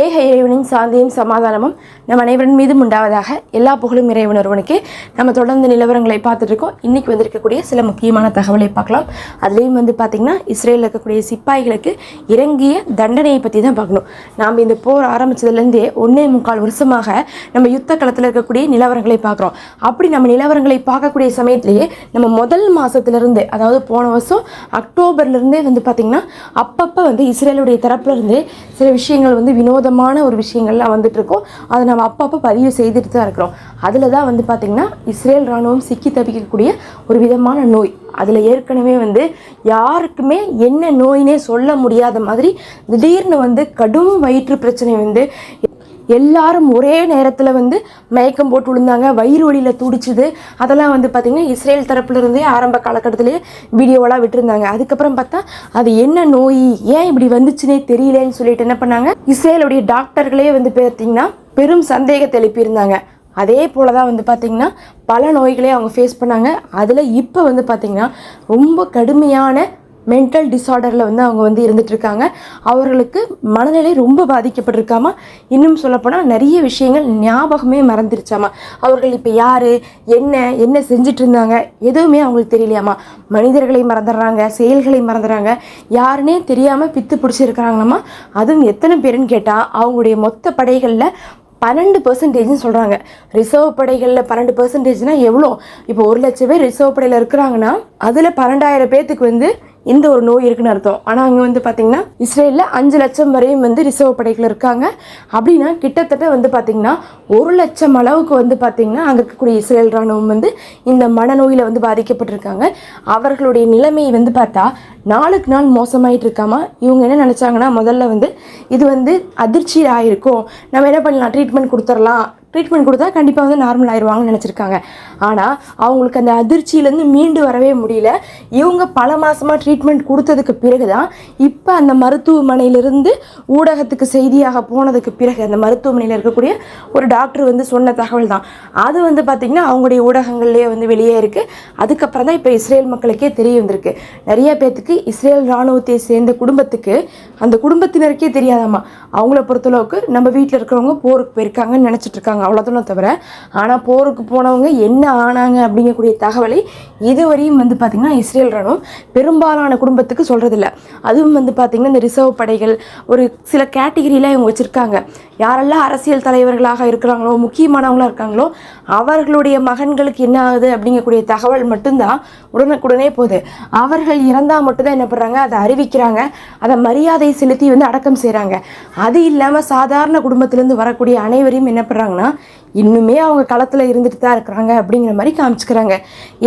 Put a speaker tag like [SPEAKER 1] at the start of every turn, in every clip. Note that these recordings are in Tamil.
[SPEAKER 1] ஏக இறைவனின் சாந்தியும் சமாதானமும் நம் அனைவரின் மீதும் உண்டாவதாக எல்லா புகழும் இறைவன் ஒருவனுக்கு. நம்ம தொடர்ந்து நிலவரங்களை பார்த்துட்டு இருக்கோம். இன்றைக்கி வந்திருக்கக்கூடிய சில முக்கியமான தகவலை பார்க்கலாம். அதுலேயும் வந்து பார்த்திங்கன்னா இஸ்ரேலில் இருக்கக்கூடிய சிப்பாய்களுக்கு இறங்கிய தண்டனையை பற்றி தான் பார்க்கணும். நாம் இந்த போர் ஆரம்பித்ததுலேருந்தே ஒன்றே முக்கால் வருஷமாக நம்ம யுத்த களத்தில் இருக்கக்கூடிய நிலவரங்களை பார்க்குறோம். அப்படி நம்ம நிலவரங்களை பார்க்கக்கூடிய சமயத்திலேயே நம்ம முதல் மாதத்துலேருந்து அதாவது போன வருஷம் அக்டோபர்லேருந்தே வந்து பார்த்திங்கன்னா அப்பப்போ வந்து இஸ்ரேலுடைய தரப்புலேருந்து சில விஷயங்கள் வந்து விதமான ஒரு விஷயங்கள்லாம் வந்துட்டுருக்கோம். அதை நம்ம அப்பப்போ பதிவு செய்துட்டு தான் இருக்கிறோம். அதில் தான் வந்து பார்த்திங்கன்னா இஸ்ரேல் ராணுவம் சிக்கி தவிக்கக்கூடிய ஒரு விதமான நோய். அதில் ஏற்கனவே வந்து யாருக்குமே என்ன நோயினே சொல்ல முடியாத மாதிரி திடீர்னு வந்து கடும் வயிற்று பிரச்சனை வந்து எல்லாரும் ஒரே நேரத்தில் வந்து மயக்கம் போட்டு விழுந்தாங்க. வயிறு வலியில் துடிச்சுது. அதெல்லாம் வந்து பார்த்திங்கன்னா இஸ்ரேல் தரப்புலேருந்தே ஆரம்ப காலகட்டத்திலேயே வீடியோவெல்லாம் விட்டுருந்தாங்க. அதுக்கப்புறம் பார்த்தா அது என்ன நோய்? ஏன் இப்படி வந்துச்சுனே தெரியலன்னு சொல்லிட்டு என்ன பண்ணாங்க? இஸ்ரேலுடைய டாக்டர்களே வந்து பார்த்திங்கன்னா பெரும் சந்தேகத்தை எழுப்பியிருந்தாங்க. அதே போல் தான் வந்து பார்த்திங்கன்னா பல நோய்களே அவங்க ஃபேஸ் பண்ணாங்க. அதில் இப்போ வந்து பார்த்திங்கன்னா ரொம்ப கடுமையான மென்டல் டிஸார்டரில் வந்து அவங்க வந்து இருந்துகிட்ருக்காங்க அவர்களுக்கு மனநிலை ரொம்ப பாதிக்கப்பட்டிருக்காமா? இன்னும் சொல்லப்போனால் நிறைய விஷயங்கள் ஞாபகமே மறந்துருச்சாமா? அவர்கள் இப்போ யார்? என்ன? என்ன செஞ்சுட்டு இருந்தாங்க எதுவுமே அவங்களுக்கு தெரியலையாமா? மனிதர்களை மறந்துடுறாங்க செயல்களை மறந்துடுறாங்க. யாருன்னே தெரியாமல் பித்து பிடிச்சிருக்கிறாங்களாமா? அதுவும் எத்தனை பேருன்னு கேட்டால் அவங்களுடைய மொத்த படைகளில் பன்னெண்டு பர்சன்டேஜ்னு சொல்கிறாங்க ரிசர்வ் படைகளில் பன்னெண்டு பர்சன்டேஜ்னால் எவ்வளோ? இப்போ ஒரு லட்சம் பேர் ரிசர்வ் படையில் இருக்கிறாங்கன்னா அதில் பன்னெண்டாயிரம் பேர்த்துக்கு வந்து இந்த ஒரு நோய் இருக்குன்னு அர்த்தம். ஆனால் அங்கே வந்து பார்த்திங்கன்னா இஸ்ரேலில் அஞ்சு லட்சம் வரையும் வந்து ரிசர்வ் படைகள் இருக்காங்க. அப்படின்னா கிட்டத்தட்ட வந்து பார்த்திங்கன்னா ஒரு லட்சம் அளவுக்கு வந்து பார்த்திங்கன்னா அங்கே இருக்கக்கூடிய இஸ்ரேல் ராணுவம் வந்து இந்த மனநோயில் வந்து பாதிக்கப்பட்டிருக்காங்க. அவர்களுடைய நிலைமை வந்து பார்த்தா நாளுக்கு நாள் மோசமாயிட்டு இருக்காமா? இவங்க என்ன நினச்சாங்கன்னா முதல்ல வந்து இது வந்து அதிர்ச்சி ஆகிருக்கும் நம்ம என்ன பண்ணலாம்? ட்ரீட்மெண்ட் கொடுத்துடலாம். ட்ரீட்மெண்ட் கொடுத்தா கண்டிப்பாக வந்து நார்மல் ஆயிடுவாங்கன்னு நினச்சிருக்காங்க. ஆனால் அவங்களுக்கு அந்த அதிர்ச்சியிலேருந்து மீண்டு வரவே முடியல. இவங்க பல மாதமாக ட்ரீட்மெண்ட் கொடுத்ததுக்கு பிறகு தான் இப்போ அந்த மருத்துவமனையிலிருந்து ஊடகத்துக்கு செய்தியாக போனதுக்கு பிறகு அந்த மருத்துவமனையில் இருக்கக்கூடிய ஒரு டாக்டர் வந்து சொன்ன தகவல் தான் அது வந்து பார்த்திங்கன்னா அவங்களுடைய ஊடகங்கள்லேயே வந்து வெளியே இருக்குது அதுக்கப்புறம் தான் இப்போ இஸ்ரேல் மக்களுக்கே தெரிய வந்திருக்கு. நிறைய பேர்த்துக்கு இஸ்ரேல் இராணுவத்தை சேர்ந்த குடும்பத்துக்கு அந்த குடும்பத்தினருக்கே தெரியாதாம்மா. அவங்கள பொறுத்தளவுக்கு நம்ம வீட்டில் இருக்கிறவங்க போருக்கு போயிருக்காங்கன்னு நினச்சிட்ருக்காங்க இருக்காங்க அவ்வளோதானே தவிர ஆனால் போருக்கு போனவங்க என்ன ஆனாங்க அப்படிங்கக்கூடிய தகவலை இதுவரையும் வந்து பார்த்திங்கன்னா இஸ்ரேல் ராணுவம் பெரும்பாலான குடும்பத்துக்கு சொல்கிறதில்ல அதுவும் வந்து பார்த்திங்கன்னா இந்த ரிசர்வ் படைகள் ஒரு சில கேட்டகிரியில் இவங்க வச்சுருக்காங்க. யாரெல்லாம் அரசியல் தலைவர்களாக இருக்கிறாங்களோ முக்கியமானவங்களாக இருக்காங்களோ அவர்களுடைய மகன்களுக்கு என்ன ஆகுது அப்படிங்கக்கூடிய தகவல் மட்டும்தான் உடனுக்குடனே போகுது. அவர்கள் இறந்தால் மட்டும்தான் என்ன பண்ணுறாங்க அதை அறிவிக்கிறாங்க. அதை மரியாதை செலுத்தி வந்து அடக்கம் செய்கிறாங்க அது இல்லாமல் சாதாரண குடும்பத்திலேருந்து வரக்கூடிய அனைவரையும் என்ன பண்ணுறாங்கன்னா இன்னுமே அவங்க களத்தில் இருந்துட்டு தான் இருக்கிறாங்க அப்படிங்கிற மாதிரி காமிச்சுக்கிறாங்க.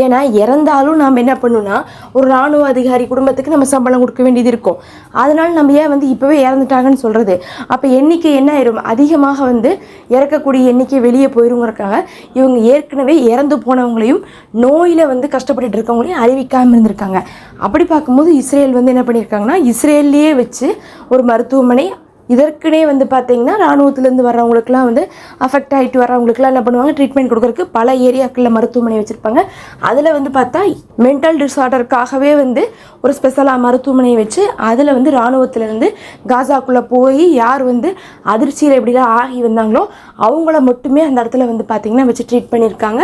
[SPEAKER 1] ஏன்னா இறந்தாலும் நாம் என்ன பண்ணணும்னா ஒரு இராணுவ அதிகாரி குடும்பத்துக்கு நம்ம சம்பளம் கொடுக்க வேண்டியது இருக்கும். அதனால் நம்ம ஏன் வந்து இப்போவே இறந்துட்டாங்கன்னு சொல்கிறது அப்போ எண்ணிக்கை என்ன ஆயிரும்? அதிகமாக வந்து இறக்கக்கூடிய எண்ணிக்கை வெளியே போயிருங்கிறக்காக இவங்க ஏற்கனவே இறந்து போனவங்களையும் நோயில் வந்து கஷ்டப்பட்டுட்டு இருக்கவங்களையும் அறிவிக்காமல் இருந்திருக்காங்க. அப்படி பார்க்கும்போது இஸ்ரேல் வந்து என்ன பண்ணியிருக்காங்கன்னா இஸ்ரேல்லையே வச்சு ஒரு மருத்துவமனை இதற்குனே வந்து பார்த்தீங்கன்னா ராணுவத்துலேருந்து வர்றவங்களுக்குலாம் வந்து அஃபெக்ட் ஆகிட்டு வர்றவங்களுக்குலாம் என்ன பண்ணுவாங்க? ட்ரீட்மெண்ட் கொடுக்குறதுக்கு பல ஏரியாக்களில் மருத்துவமனை வச்சுருப்பாங்க. அதில் வந்து பார்த்தா மென்டல் டிஸார்டருக்காகவே வந்து ஒரு ஸ்பெஷலாக மருத்துவமனையை வச்சு அதில் வந்து இராணுவத்திலேருந்து காசாக்குள்ளே போய் யார் வந்து அதிர்ச்சியில் எப்படிலாம் ஆகி வந்தாங்களோ அவங்கள மட்டுமே அந்த இடத்துல வந்து பார்த்திங்கன்னா வச்சு ட்ரீட் பண்ணியிருக்காங்க.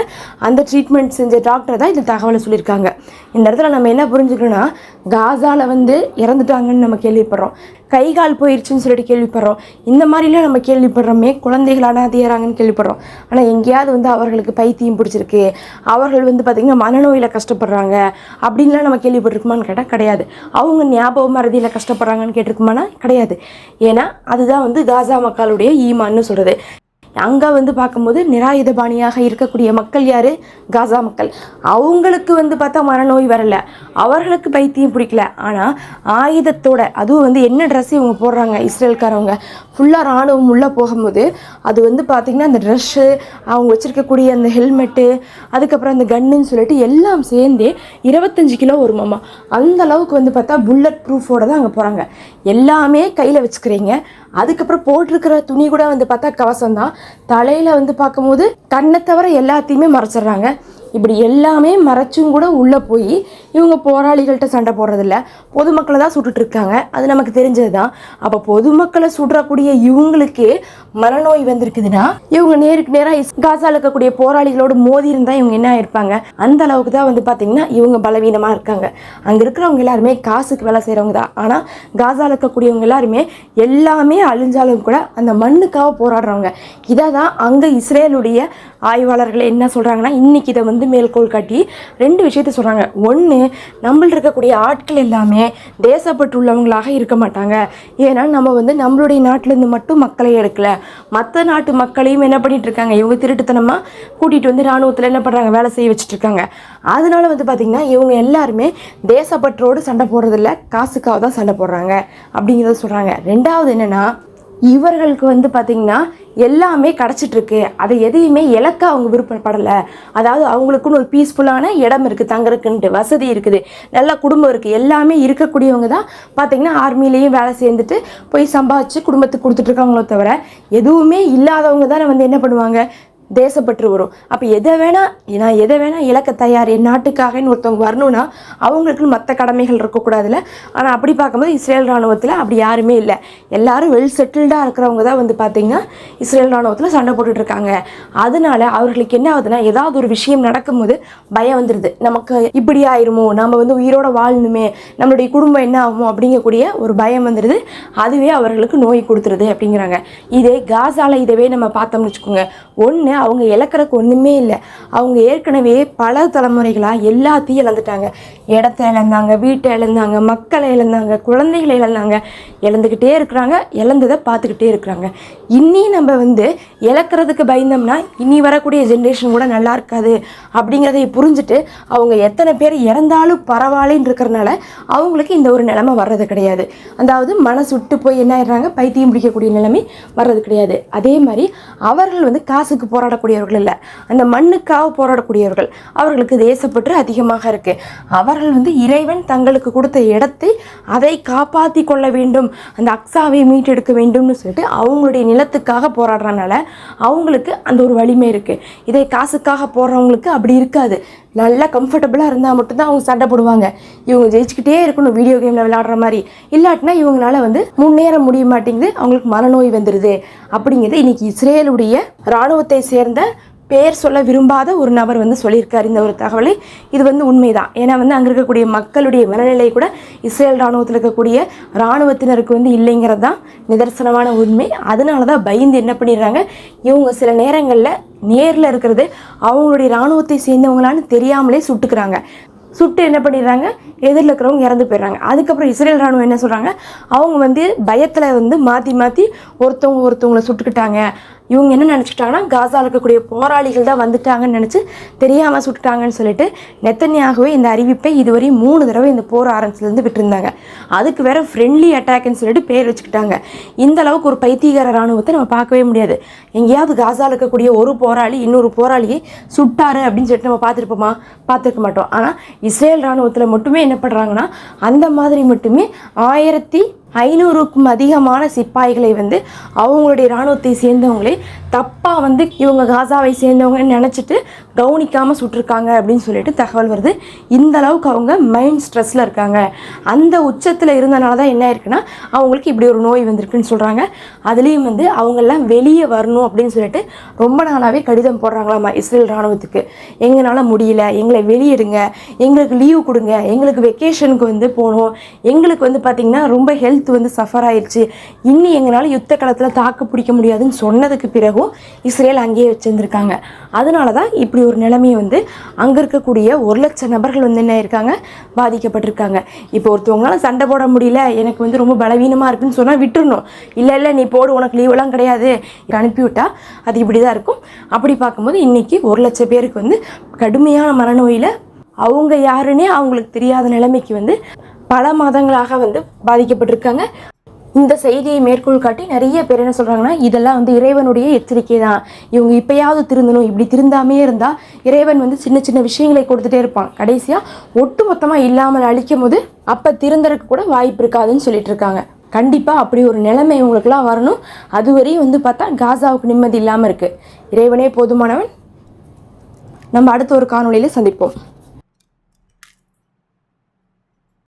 [SPEAKER 1] அந்த ட்ரீட்மெண்ட் செஞ்ச டாக்டர் தான் இந்த தகவலை சொல்லியிருக்காங்க. இந்த இடத்துல நம்ம என்ன புரிஞ்சுக்கணும்னா காசாவில் வந்து இறந்துட்டாங்கன்னு நம்ம கேள்விப்படுறோம். கை கால் போயிடுச்சுன்னு சொல்லிட்டு கேள்விப்படுறோம். இந்த மாதிரிலாம் நம்ம கேள்விப்படுறோமே குழந்தைகள் அனாதையறாங்கன்னு கேள்விப்படுறோம். ஆனால் எங்கேயாவது வந்து அவர்களுக்கு பைத்தியம் பிடிச்சிருக்கு. அவர்கள் வந்து பார்த்திங்கன்னா மனநோயில் கஷ்டப்படுறாங்க. அப்படின்லாம் நம்ம கேள்விப்பட்டிருக்குமான்னு கேட்டால் கிடையாது. அவங்க ஞாபக மறதியில் கஷ்டப்படுறாங்கன்னு கேட்டிருக்குமானா கிடையாது. ஏன்னா அதுதான் வந்து காசா மக்களுடைய ஈமான்னு சொல்கிறது அங்கே வந்து பார்க்கும்போது நிராயுதபாணியாக இருக்கக்கூடிய மக்கள் யார்? காசா மக்கள். அவங்களுக்கு வந்து பார்த்தா மனநோய் வரலை. அவர்களுக்கு பைத்தியம் பிடிக்கல. ஆனால் ஆயுதத்தோட அதுவும் வந்து என்ன ட்ரெஸ் இவங்க போடுறாங்க இஸ்ரேல்காரவங்க ஃபுல்லாக இராணுவம் உள்ளே போகும்போது அது வந்து பார்த்திங்கன்னா அந்த ட்ரெஸ்ஸு அவங்க வச்சுருக்கக்கூடிய அந்த ஹெல்மெட்டு அதுக்கப்புறம் அந்த கன்னுன்னு சொல்லிட்டு எல்லாம் சேர்ந்தே இருபத்தஞ்சு கிலோ வருமாம்மா அந்த அளவுக்கு வந்து பார்த்தா புல்லட் ப்ரூஃபோட தான் அங்கே போகிறாங்க எல்லாமே கையில் வச்சுக்கிறீங்க. அதுக்கப்புறம் போட்டிருக்கிற துணி கூட வந்து பார்த்தா கவசம் தான். தலையில் வந்து பார்க்கும்போது கண்ணை தவிர எல்லாத்தையுமே மறைச்சிடுறாங்க. இப்படி எல்லாமே மறைச்சும் கூட உள்ளே போய் இவங்க போராளிகள்கிட்ட சண்டை போடுறதில்ல. பொதுமக்களை தான் சுட்டுட்டு இருக்காங்க அது நமக்கு தெரிஞ்சது தான் அப்போ பொதுமக்களை சுடுறக்கூடிய இவங்களுக்கு மனநோய் வந்திருக்குதுன்னா இவங்க நேருக்கு நேராக காசால இருக்கக்கூடிய போராளிகளோடு மோதி இருந்தால் இவங்க என்ன ஆயிருப்பாங்க? அந்த அளவுக்கு தான் வந்து பார்த்திங்கன்னா இவங்க பலவீனமாக இருக்காங்க. அங்கே இருக்கிறவங்க எல்லாருமே காசுக்கு வேலை செய்கிறவங்க தான். ஆனால் காசால இருக்கக்கூடியவங்க எல்லாருமே எல்லாமே அழிஞ்சாலும் கூட அந்த மண்ணுக்காக போராடுறவங்க. இதை தான் அங்கே இஸ்ரேலுடைய ஆய்வாளர்கள் என்ன சொல்கிறாங்கன்னா இன்னைக்கு இதை வந்து மேற்கோள் காட்டி ரெண்டு விஷயத்த சொல்கிறாங்க ஒன்று நம்மள்ட்ட இருக்கக்கூடிய ஆட்கள் எல்லாமே தேசப்பட்டு உள்ளவங்களாக இருக்க மாட்டாங்க. ஏன்னா நம்ம வந்து நம்மளுடைய நாட்டிலேருந்து மட்டும் மக்களை எடுக்கல. மற்ற நாட்டு மக்களையும் என்ன பண்ணிட்டு இருக்காங்க? இவங்க திருட்டுத்தனமாக கூட்டிகிட்டு வந்து இராணுவத்தில் என்ன பண்ணுறாங்க வேலை செய்ய வச்சுட்டு இருக்காங்க. அதனால வந்து பார்த்திங்கன்னா இவங்க எல்லாருமே தேசப்பற்றோடு சண்டை போடுறதில்ல காசுக்காக தான் சண்டை போடுறாங்க அப்படிங்கிறத சொல்கிறாங்க ரெண்டாவது என்னென்னா இவர்களுக்கு வந்து பார்த்திங்கன்னா எல்லாமே கிடச்சிட்ருக்கு. அதை எதையுமே இலக்க அவங்க விருப்பப்படலை. அதாவது அவங்களுக்குன்னு ஒரு பீஸ்ஃபுல்லான இடம் இருக்குது தங்குறக்குன்ட்டு வசதி இருக்குது. நல்ல குடும்பம் இருக்குது எல்லாமே இருக்கக்கூடியவங்க தான் பார்த்திங்கன்னா ஆர்மிலேயும் வேலை சேர்ந்துட்டு போய் சம்பாதிச்சு குடும்பத்துக்கு கொடுத்துட்ருக்காங்களோ தவிர எதுவுமே இல்லாதவங்க தானே வந்து என்ன பண்ணுவாங்க? தேசப்பற்று வரும். அப்போ எதை வேணால் நான் எதை வேணால் இழக்க தயார் என் நாட்டுக்காகன்னு ஒருத்தவங்க வரணும்னா அவங்களுக்கு மற்ற கடமைகள் இருக்கக்கூடாதுல்ல. ஆனால் அப்படி பார்க்கும்போது இஸ்ரேல் ராணுவத்தில் அப்படி யாருமே இல்லை. எல்லாரும் வெல் செட்டில்டாக இருக்கிறவங்க தான் வந்து பார்த்திங்கன்னா இஸ்ரேல் ராணுவத்தில் சண்டை போட்டுட்ருக்காங்க அதனால அவர்களுக்கு என்ன ஆகுதுன்னா ஏதாவது ஒரு விஷயம் நடக்கும்போது பயம் வந்துடுது நமக்கு இப்படி ஆயிருமோ? நம்ம வந்து உயிரோட வாழணுமே? நம்மளுடைய குடும்பம் என்ன ஆகுமோ? அப்படிங்கக்கூடிய ஒரு பயம் வந்துடுது அதுவே அவர்களுக்கு நோய் கொடுத்துருது அப்படிங்கிறாங்க. இதே காசால இதவே நம்ம பார்த்தோம்னு வச்சுக்கோங்க. ஒன்று அவங்க இழக்கிறக்கு ஒன்றுமே இல்லை. அவங்க ஏற்கனவே பல தலைமுறைகளாக எல்லாத்தையும் இழந்துட்டாங்க. இடத்த இழந்தாங்க வீட்டை இழந்தாங்க மக்களை இழந்தாங்க குழந்தைகளை இழந்தாங்க. இழந்துக்கிட்டே இருக்கிறாங்க இழந்ததை பார்த்துக்கிட்டே இருக்கிறாங்க. இனி நம்ம வந்து இழக்கிறதுக்கு பயந்தோம்னா இனி வரக்கூடிய ஜென்ரேஷன் கூட நல்லா இருக்காது அப்படிங்கிறதை புரிஞ்சுட்டு அவங்க எத்தனை பேர் இறந்தாலும் பரவாயில்லன்னு இருக்கிறனால அவங்களுக்கு இந்த ஒரு நிலைமை வர்றது கிடையாது. அதாவது மனசு விட்டு போய் என்ன ஆயிடுறாங்க? பைத்தியம் பிடிக்கக்கூடிய நிலைமை வர்றது கிடையாது. அதே மாதிரி அவர்கள் வந்து காசுக்கு போராடக்கூடியவர்கள் இல்லை. அந்த மண்ணுக்காக போராடக்கூடியவர்கள். அவர்களுக்கு தேசப்பற்று அதிகமாக இருக்கு. அவர்கள் வந்து இறைவன் தங்களுக்கு கொடுத்த இடத்தை அதை காப்பாற்றி கொள்ள வேண்டும். அந்த அக்ஸாவை மீட்டெடுக்க வேண்டும்னு சொல்லிட்டு அவங்களுடைய நிலத்துக்காக போராடுறதுனால அவங்களுக்கு அந்த ஒரு வலிமை இருக்கு. இதை காசுக்காக போடுறவங்களுக்கு அப்படி இருக்காது. நல்லா கம்ஃபர்டபுளாக இருந்தால் மட்டும்தான் அவங்க சண்டை போடுவாங்க. இவங்க ஜெயிச்சுக்கிட்டே இருக்கணும் வீடியோ கேமில் விளையாடுற மாதிரி. இல்லாட்டினா இவங்களால வந்து முன்னேற முடிய மாட்டேங்குது அவங்களுக்கு மனநோய் வந்துடுது அப்படிங்கிறது இன்னைக்கு இஸ்ரேலுடைய இராணுவத்தை சேர்ந்த பேர் சொல்ல விரும்பாத ஒரு நபர் வந்து சொல்லியிருக்கார் இந்த ஒரு தகவலை. இது வந்து உண்மைதான். ஏன்னா வந்து அங்கே இருக்கக்கூடிய மக்களுடைய மனநிலை கூட இஸ்ரேல் இராணுவத்தில் இருக்கக்கூடிய இராணுவத்தினருக்கு வந்து இல்லைங்கிறது தான் நிதர்சனமான உண்மை. அதனால தான் பயந்து என்ன பண்ணிடுறாங்க? இவங்க சில நேரங்களில் நேரில் இருக்கிறது அவங்களுடைய இராணுவத்தை சேர்ந்தவங்களான்னு தெரியாமலே சுட்டுக்கிறாங்க. சுட்டு என்ன பண்ணிடுறாங்க? எதிரில் இருக்கிறவங்க இறந்து போயிடுறாங்க. அதுக்கப்புறம் இஸ்ரேல் ராணுவம் என்ன சொல்கிறாங்க அவங்க வந்து பயத்தில் வந்து மாற்றி மாற்றி ஒருத்தவங்க ஒருத்தவங்களை சுட்டுக்கிட்டாங்க. இவங்க என்ன நினச்சிக்கிட்டாங்கன்னா காசாவில் இருக்கக்கூடிய போராளிகள் தான் வந்துட்டாங்கன்னு நினச்சி தெரியாமல் சுட்டுட்டாங்கன்னு சொல்லிட்டு நெத்தனியாகவே இந்த அறிவிப்பை இதுவரை மூணு தடவை இந்த போர் ஆரம்பிச்சிலேருந்து விட்டுருந்தாங்க. அதுக்கு வேற ஃப்ரெண்ட்லி அட்டாக்னு சொல்லிட்டு பேர் வச்சுக்கிட்டாங்க. இந்த அளவுக்கு ஒரு பைத்தியகார ராணுவத்தை நம்ம பார்க்கவே முடியாது. எங்கேயாவது காசாவில் இருக்கக்கூடிய ஒரு போராளி இன்னொரு போராளியை சுட்டாரு அப்படின்னு சொல்லிட்டு நம்ம பார்த்துருப்போமா? பார்த்துருக்க மாட்டோம். ஆனால் இஸ்ரேல் ராணுவத்தில் மட்டுமே என்ன பண்ணுறாங்கன்னா அந்த மாதிரி மட்டுமே ஆயிரத்தி ஐநூறுக்கும் அதிகமான சிப்பாய்களை வந்து அவங்களுடைய இராணுவத்தை சேர்ந்தவங்களே தப்பாக வந்து இவங்க காசாவை சேர்ந்தவங்கன்னு நினச்சிட்டு கவனிக்காமல் சுட்டிருக்காங்க அப்படின்னு சொல்லிட்டு தகவல் வருது. இந்த அளவுக்கு அவங்க மைண்ட் ஸ்ட்ரெஸ்ஸில் இருக்காங்க. அந்த உச்சத்தில் இருந்தனால தான் என்ன ஆயிருக்குன்னா அவங்களுக்கு இப்படி ஒரு நோய் வந்திருக்குன்னு சொல்கிறாங்க அதுலேயும் வந்து அவங்கெல்லாம் வெளியே வரணும் அப்படின்னு சொல்லிட்டு ரொம்ப நாளாகவே கடிதம் போடுறாங்களாமா இஸ்ரேல் இராணுவத்துக்கு. எங்களால் முடியல எங்களை வெளியிடுங்க எங்களுக்கு லீவு கொடுங்க எங்களுக்கு வெக்கேஷனுக்கு வந்து போகணும் எங்களுக்கு வந்து பார்த்திங்கன்னா ரொம்ப ஹெல்த் வந்து சஃபர் ஆயிடுச்சு. இன்னி எங்களால் யுத்த காலத்தில் தாக்கு பிடிக்க முடியாதுன்னு சொன்னதுக்கு பிறகும் இஸ்ரேல் அங்கேயே வச்சுருந்துருக்காங்க. அதனால தான் இப்படி ஒரு நிலைமையை வந்து அங்கே இருக்கக்கூடிய ஒரு லட்சம் நபர்கள் வந்து என்ன இருக்காங்க? பாதிக்கப்பட்டிருக்காங்க. இப்போ ஒருத்தவங்களால சண்டை போட முடியல எனக்கு வந்து ரொம்ப பலவீனமாக இருக்குன்னு சொன்னால் விட்டுறணும். இல்லை இல்லை நீ போடு உனக்கு லீவெல்லாம் கிடையாது. அனுப்பிவிட்டா அது இப்படி தான் இருக்கும். அப்படி பார்க்கும்போது இன்றைக்கி ஒரு லட்சம் பேருக்கு வந்து கடுமையான மனநோயில் அவங்க யாருன்னே அவங்களுக்கு தெரியாத நிலைமைக்கு வந்து பல மாதங்களாக வந்து பாதிக்கப்பட்டிருக்காங்க. இந்த செய்தியை மேற்கோள் காட்டி நிறைய பேர் என்ன சொல்கிறாங்கன்னா இதெல்லாம் வந்து இறைவனுடைய எச்சரிக்கை தான் இவங்க இப்போயாவது திருந்தணும் இப்படி திருந்தாமே இருந்தால் இறைவன் வந்து சின்ன சின்ன விஷயங்களை கொடுத்துட்டே இருப்பான். கடைசியாக ஒட்டு மொத்தமாக இல்லாமல் அழிக்கும் போது அப்போ திருந்தறக்கு கூட வாய்ப்பு இருக்காதுன்னு சொல்லிட்டு இருக்காங்க. கண்டிப்பாக அப்படி ஒரு நிலைமை இவங்களுக்குலாம் வரணும். அதுவரையும் வந்து பார்த்தா காசாவுக்கு நிம்மதி இல்லாமல் இருக்குது இறைவனே போதுமானவன். நம்ம அடுத்த ஒரு காணொலியில் சந்திப்போம்.